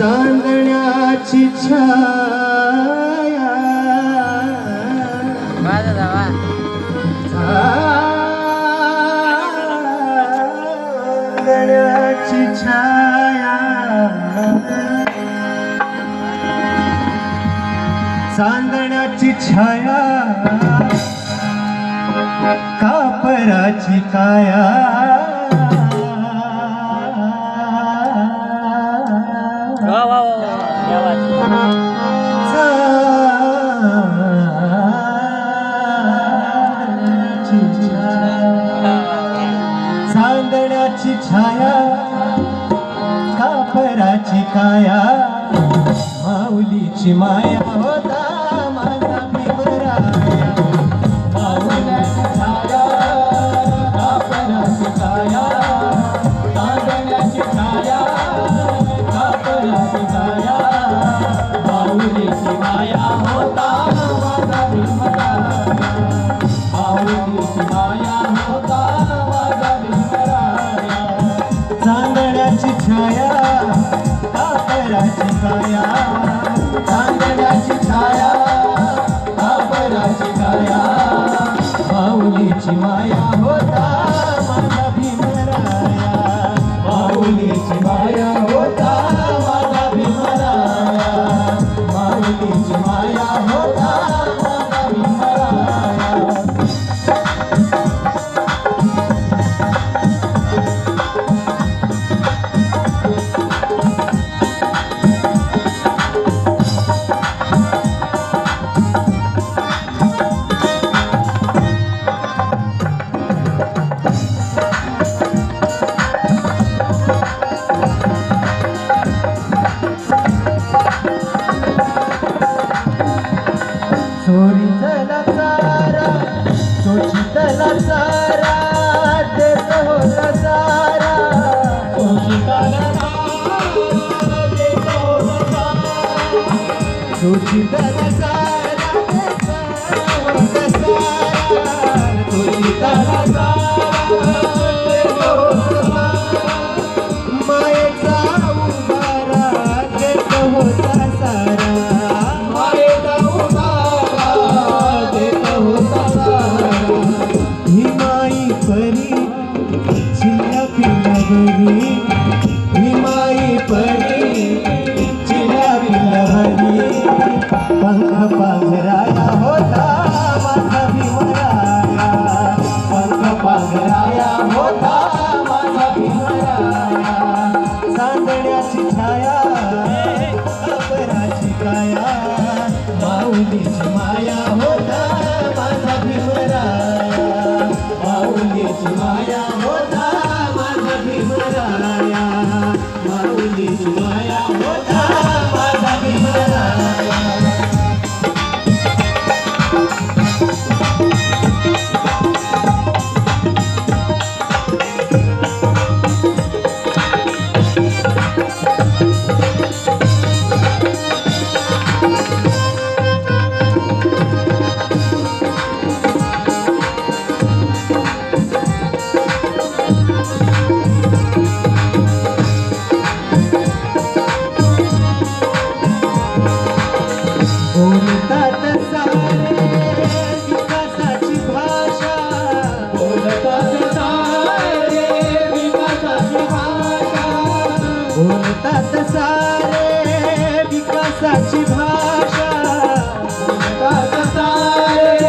चांदण्याची छाया. चांदण्याची छाया. चांदण्याची छाया. कापराची काया. वा वा वा छाया चांदण्याची छाया कापराची काया माऊलीची माया होता. माऊलीची माया होता चोरी सारा चोची सारा देत सारा चोची त्याला सारा, देत सारा. सारा, माऊलीची माया होता बोलतात सारे विकासाची भाषा. बोलतात सारे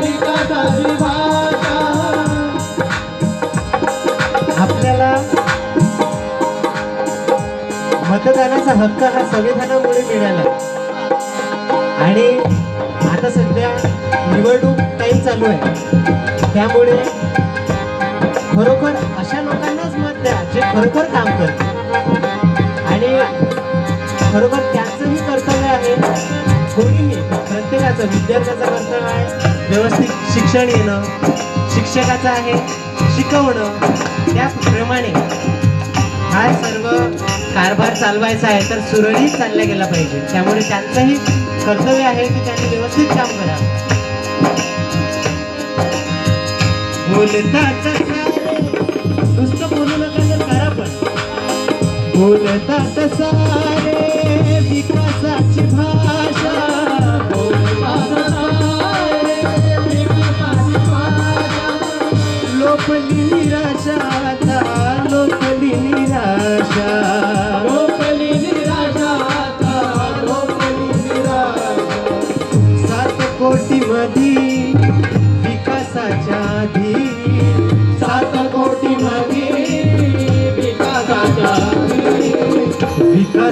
विकासाची भाषा. आपल्याला मतदानाचा हक्क हा संविधानामुळे मिळाला. आणि आता सध्या निवडणूक टाईम चालू आहे. त्यामुळे खरोखर अशा लोकांनाच मत द्या जे खरोखर काम करतात बरोबर त्याचंही कर्तव्य आहे. कोणीही प्रत्येकाचं विद्यार्थ्याचं कर्तव्य आहे. व्यवस्थित शिक्षण येणं शिक्षकाचं आहे शिकवणं त्याप्रमाणे हा सर्व कारभार चालवायचा आहे तर सुरळीत चालला गेला पाहिजे. त्यामुळे त्यांचंही कर्तव्य आहे की त्यांनी व्यवस्थित काम करावं. बोलता सारे नुसतं बोलू नका तर करा पण. बोलतात सारे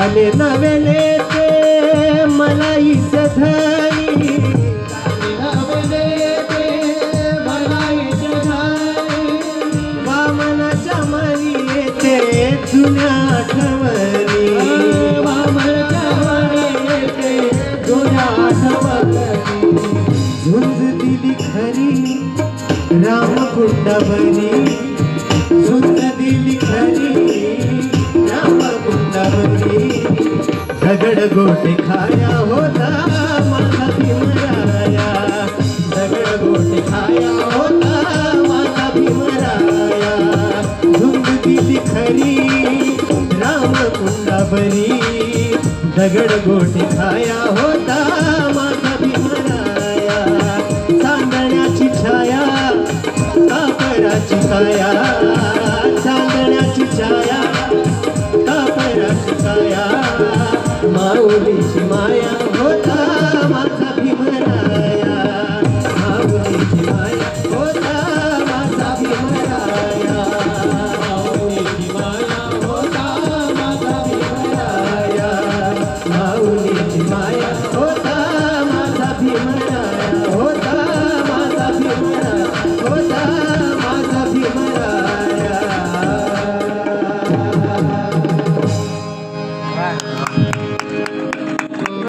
धानी झाले नव्हे ते मला हीच धानी वामनाच्या मनी येते जुन्या आठवणी. वामनाच्या मनी येते जुन्या आठवणी झुंज दिली खरी रामकुंडावरी बनी. दगड गोटे खाया होता माझा भीमराया. दगड गोटे खाया होता माझा भीमराया. झुंज दिली खरी रामकुंडावरी दगड गोटे खाया होता माझा भीमराया. चांदण्याची छाया कापराची काया. चांदण्याची छाया कापराची काया. माओ बीच माया होता